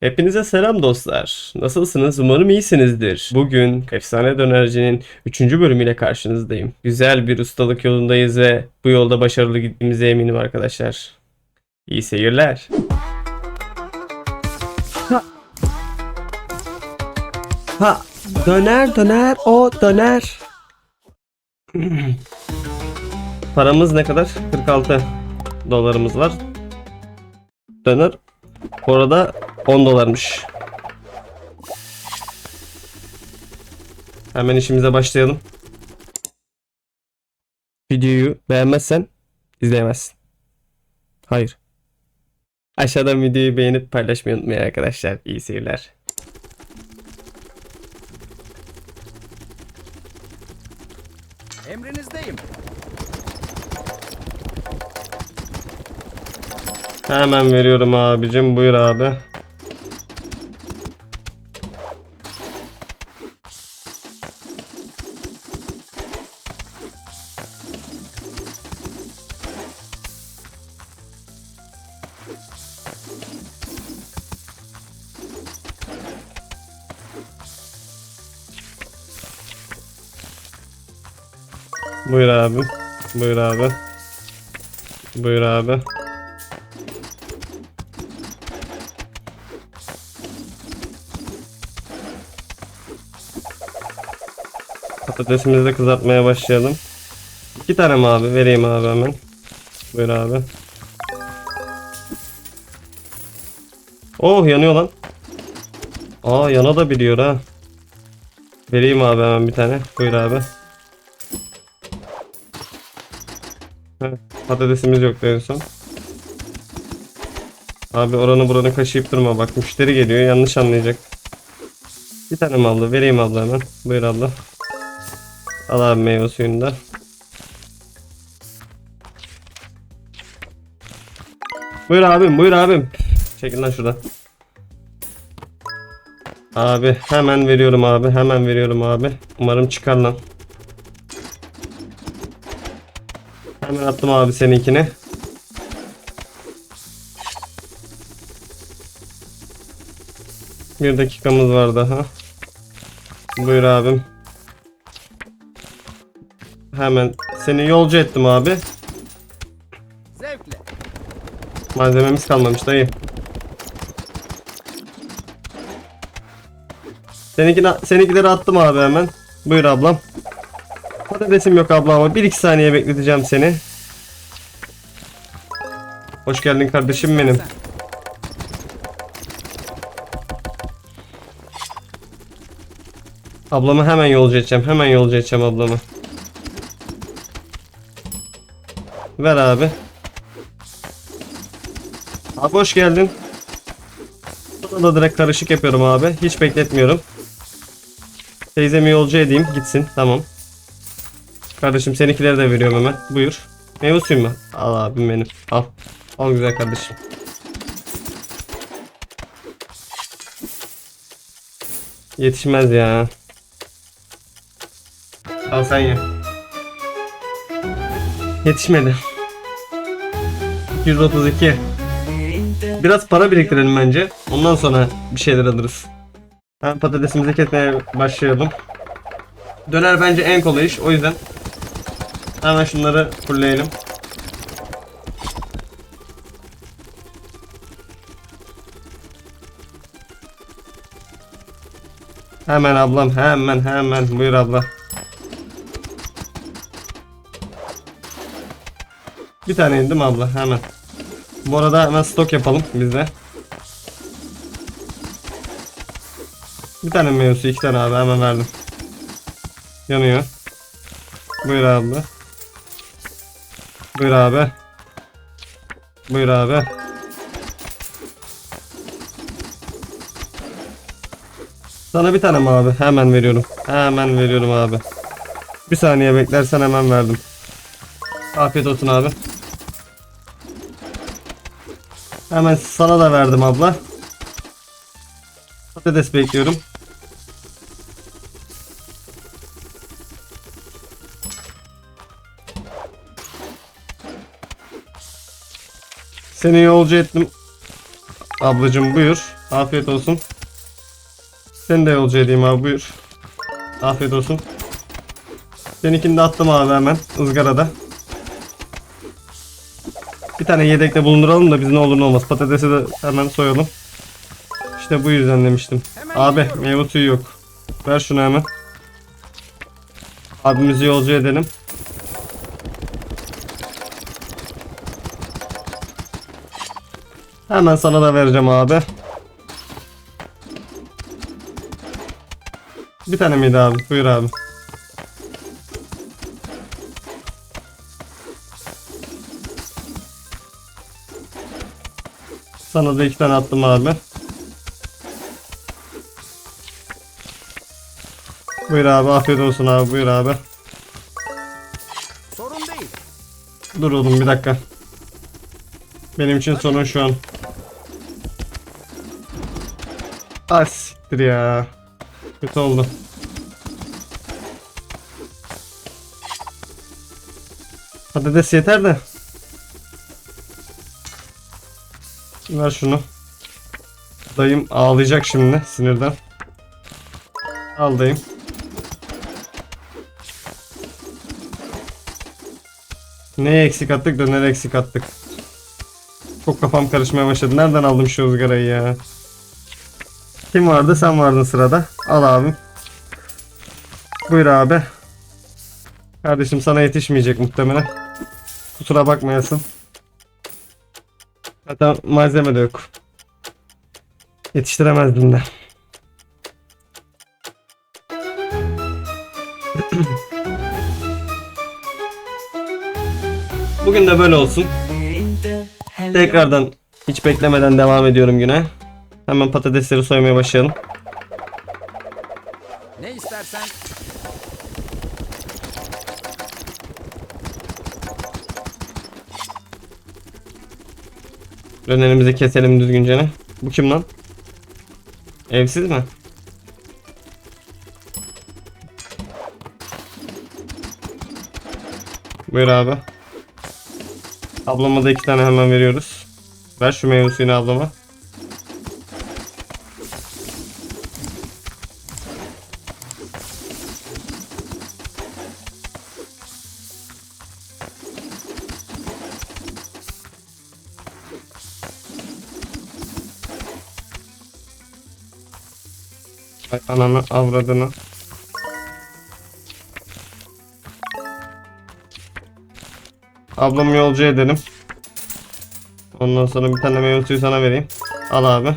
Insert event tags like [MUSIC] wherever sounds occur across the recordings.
Hepinize selam dostlar. Nasılsınız? Umarım iyisinizdir. Bugün Efsane Dönerci'nin 3. bölümüyle karşınızdayım. Güzel bir ustalık yolundayız ve bu yolda başarılı gittiğimize eminim arkadaşlar. İyi seyirler. Ha, döner döner o döner. [CLEARS THROAT] Paramız ne kadar? 46 dolarımız var. Döner bu arada 10 dolarmış. Hemen işimize başlayalım. Videoyu beğenmezsen izleyemezsin. Hayır. Aşağıdan videoyu beğenip paylaşmayı unutmayın arkadaşlar. İyi seyirler. Emrinizdeyim. Hemen veriyorum abicim. Buyur abi. Buyur abi. Buyur abi. Patatesimizi de kızartmaya başlayalım. İki tane mi abi? Vereyim abi hemen. Buyur abi. Oh yanıyor lan. Aa yana da biliyor ha. Vereyim abi hemen bir tane. Buyur abi. Patatesimiz yoktu en son. Abi oranı buranı kaşıyıp durma bak müşteri geliyor yanlış anlayacak. Bir tane mi abla? Vereyim abla hemen. Buyur abla. Al abi meyve suyunu da. Buyur abim, buyur abim. Çekil lan şuradan. Abi hemen veriyorum abi, hemen veriyorum abi. Umarım çıkar lan. Hemen attım abi seninkini. Bir dakikamız var daha. Buyur abim. Hemen seni yolcu ettim abi. Zevkle. Malzememiz kalmamış dayı. Seninkine, seninkileri attım abi hemen. Buyur ablam. Patatesim yok abla ama 1-2 saniye bekleteceğim seni. Hoş geldin kardeşim benim. Ablamı hemen yolcu edeceğim. Hemen yolcu edeceğim ablamı. Ver abi. Abi hoş geldin. Sana da direkt karışık yapıyorum abi. Hiç bekletmiyorum. Teyzemi yolcu edeyim. Gitsin. Tamam. Kardeşim seninkileri de veriyorum hemen. Buyur. Meyve suyu mu? Al abim benim. Al. Al güzel kardeşim. Yetişmez ya. Al sen ye. Yetişmedi. 232. Biraz para biriktirelim bence. Ondan sonra bir şeyler alırız. Hemen patatesimizi kesmeye başlayalım. Döner bence en kolay iş. O yüzden hemen şunları fullleyelim. Hemen ablam hemen hemen buyur abla. Bir tane indim abla hemen. Bu arada hemen stok yapalım biz de. Bir tane meyve suyu, iki tane abi hemen verdim. Yanıyor. Buyur abi. Buyur abi. Buyur abi. Sana bir tane abi? Hemen veriyorum. Hemen veriyorum abi. Bir saniye beklersen hemen verdim. Afiyet olsun abi. Hemen sana da verdim abla. Patates bekliyorum. Seni yolcu ettim. Ablacım buyur. Afiyet olsun. Seni de yolcu edeyim abi buyur. Afiyet olsun. Seninkini de attım abi hemen ızgarada. Bir tane yedekte bulunduralım da biz ne olur ne olmaz. Patatesi de hemen soyalım. İşte bu yüzden demiştim. Abi meyve suyu yok. Ver şunu hemen. Abimizi yolcu edelim. Hemen sana da vereceğim abi. Bir tane miydi abi? Buyur abi. Sana da iki tane attım abi. Buyur abi afiyet olsun abi buyur abi. Sorun değil. Dur oğlum bir dakika. Benim için sorun şu an. Ah siktir ya. Kötü oldu. Patates yeter de. Ver şunu. Dayım ağlayacak şimdi sinirden. Al dayım. Neye eksik attık döner eksik attık. Çok kafam karışmaya başladı. Nereden aldım şu ızgarayı ya? Kim vardı? Sen vardın sırada. Al abim. Buyur abi. Kardeşim sana yetişmeyecek muhtemelen. Kusura bakmayasın. Zaten malzeme de yok. Yetiştiremezdim de. Bugün de böyle olsun. Tekrardan hiç beklemeden devam ediyorum güne. Hemen patatesleri soymaya başlayalım. Ne istersen Dönerimizi keselim düzgünce ne? Bu kim lan? Evsiz mi? Buyur abi. Ablama da iki tane hemen veriyoruz. Ver şu meyve suyunu ablama. Ananı avradını. Ablamı yolcu edelim. Ondan sonra bir tane meyve suyu sana vereyim. Al abi.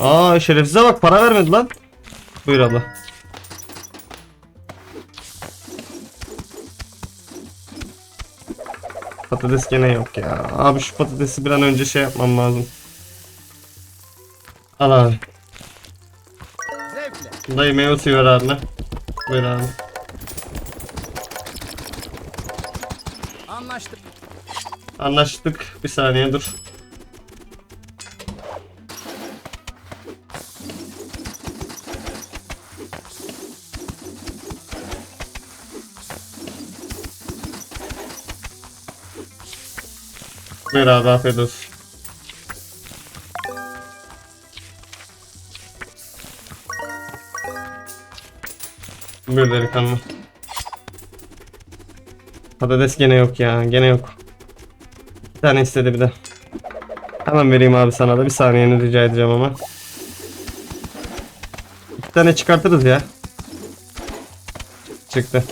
Aa şerefsize bak para vermedi lan. Buyur abla. Patates gene yok ya. Abi şu patatesi bir an önce şey yapmam lazım. Al abi. Dayı meyve suyu ver abi. Anlaştık. Anlaştık. Bir saniye dur. Buyur abi afiyet olsun. Buyur delikanlı. Patates gene yok ya. Gene yok. Bir tane istedi bir de. Hemen vereyim abi sana da. Bir saniyeni rica edeceğim ama. İki tane çıkartırız ya. Çıktı.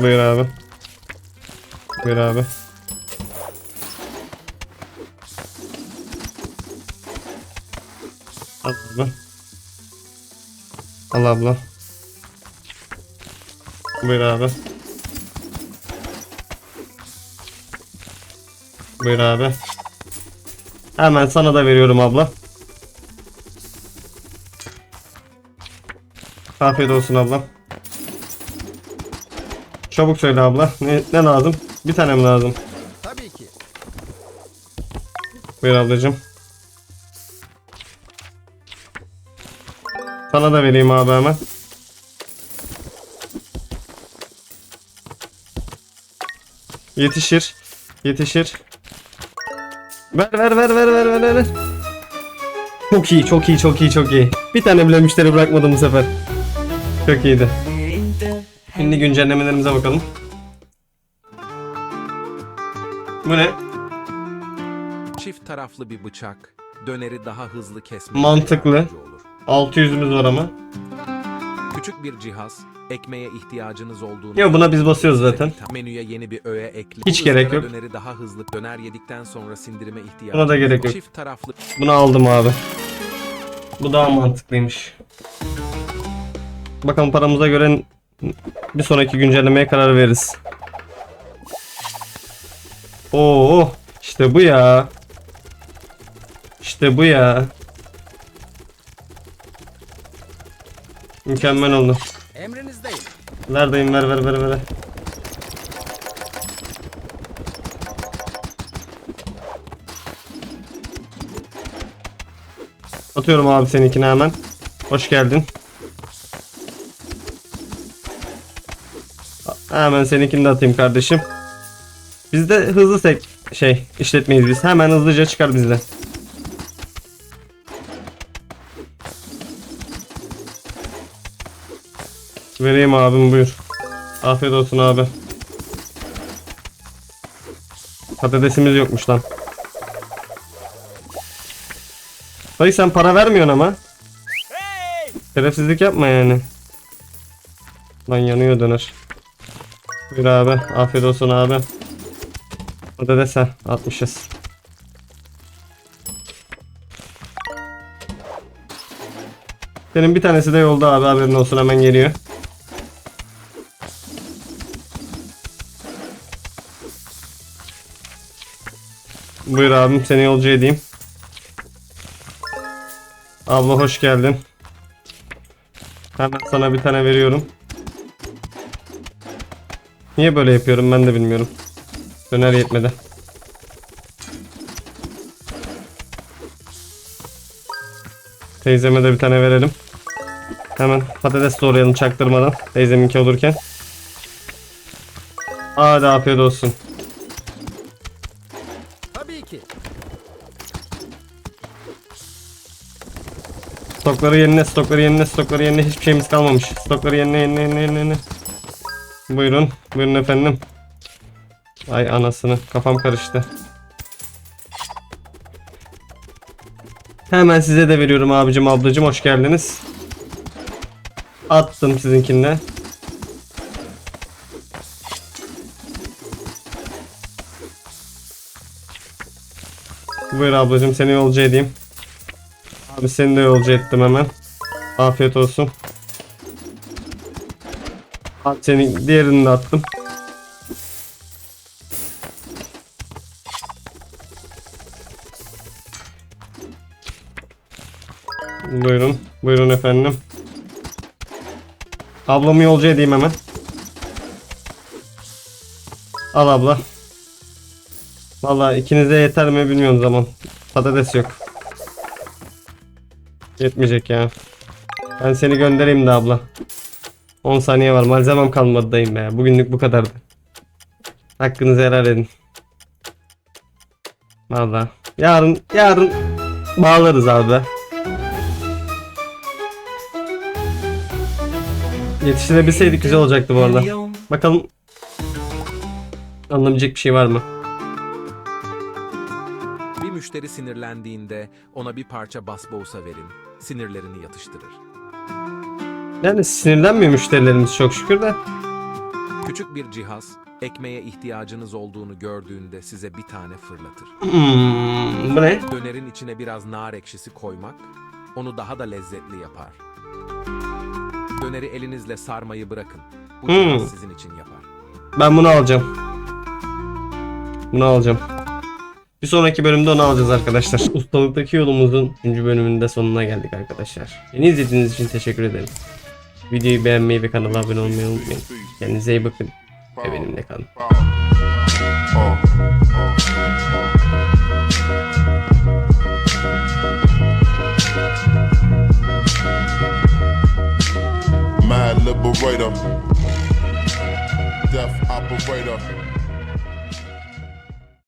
Buyur abi. Buyur abi. Al abla. Al abla. Buyur abi. Buyur abi. Hemen sana da veriyorum abla. Afiyet olsun abla. Çabuk söyle abla. Ne, ne lazım? Bir tane mi lazım? Tabii ki. Buyur ablacığım. Sana da vereyim abi hemen. Yetişir. Yetişir. Ver ver ver ver ver ver ver. Çok iyi çok iyi çok iyi çok iyi. Bir tane bile müşteri bırakmadım bu sefer. Çok iyiydi. Şimdi güncellemelerimize bakalım. Bu ne? Çift taraflı bir bıçak döneri daha hızlı kesmeye Mantıklı. olur. 600'ümüz var ama. Küçük bir cihaz, ekmeğe ihtiyacınız olduğunu... Ya buna biz basıyoruz zaten. Menüye yeni bir öğe ekle. Hiç Bu gerek yok. Döneri daha hızlı döner yedikten sonra sindirime ihtiyacınız Buna da gerek yok. Çift taraflı Bunu aldım abi. Bu daha mantıklıymış. Bakalım paramıza göre bir sonraki güncellemeye karar veririz. Oo, işte bu ya. İşte bu ya. Mükemmel oldu. Emrinizdeyim. Neredeyim ver ver ver ver. Atıyorum abi seninkini hemen. Hoş geldin. Hemen seninkini de atayım kardeşim. Bizde hızlı sek şey işletmeyiz biz. Hemen hızlıca çıkar bizde. Vereyim abim buyur. Afiyet olsun abi. Patatesimiz yokmuş lan. Dayı sen para vermiyorsun ama. Şerefsizlik yapma yani. Lan yanıyor döner. Buyur abi. Afiyet olsun abi. Patates ha. Atmışız. Benim bir tanesi de yolda abi haberin olsun hemen geliyor. Buyur abim seni yolcu edeyim. Abla hoş geldin. Hemen sana bir tane veriyorum. Niye böyle yapıyorum ben de bilmiyorum. Döner yetmedi. Teyzeme de bir tane verelim. Hemen patates doğrayalım çaktırmadan. Teyzeminki olurken. Hadi afiyet olsun. Stokları yerine, stokları yerine, stokları yerine hiçbir şeyimiz kalmamış. Stokları yerine, yerine, yerine, yerine. Buyurun, buyurun efendim. Ay anasını, kafam karıştı. Hemen size de veriyorum abicim, ablacım hoş geldiniz. Attım sizinkine. Buyur ablacım seni yolcu edeyim. Abi seni de yolcu ettim hemen. Afiyet olsun. Abi senin diğerini de attım. Buyurun. Buyurun efendim. Ablamı yolcu edeyim hemen. Al abla. Vallahi ikinize yeter mi bilmiyorum zaman. Patates yok. Yetmeyecek ya. Ben seni göndereyim de abla. 10 saniye var. Malzemem kalmadı dayım be. Bugünlük bu kadardı. Hakkınızı helal edin. Valla. Yarın, yarın bağlarız abi. Yetiştirebilseydik güzel olacaktı bu arada. Bakalım anlamayacak bir şey var mı? bir müşteri sinirlendiğinde ona bir parça basbousa verin. Sinirlerini yatıştırır. Yani sinirlenmiyor müşterilerimiz çok şükür de. Küçük bir cihaz, ekmeğe ihtiyacınız olduğunu gördüğünde size bir tane fırlatır. Hmm, bu ne? Dönerin içine biraz nar ekşisi koymak, onu daha da lezzetli yapar. Döneri elinizle sarmayı bırakın. Bu Hmm. sizin için yapar. Ben bunu alacağım. Bunu alacağım. Bir sonraki bölümde onu alacağız arkadaşlar. Ustalıktaki yolumuzun 3. bölümünde sonuna geldik arkadaşlar. Beni izlediğiniz için teşekkür ederim. Videoyu beğenmeyi ve kanala abone olmayı unutmayın. Kendinize iyi bakın ve benimle kalın.